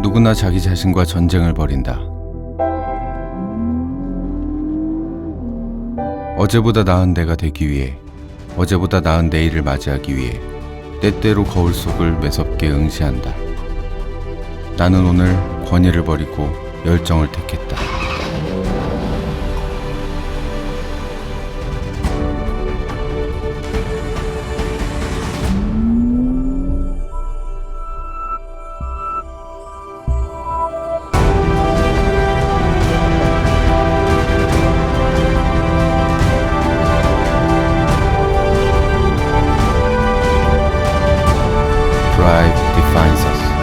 누구나 자기 자신과 전쟁을 벌인다. 어제보다 나은 내가 되기 위해, 어제보다 나은 내일을 맞이하기 위해, 때때로 거울 속을 매섭게 응시한다. 나는 오늘 권위를 버리고 열정을 택했다. drive defines us.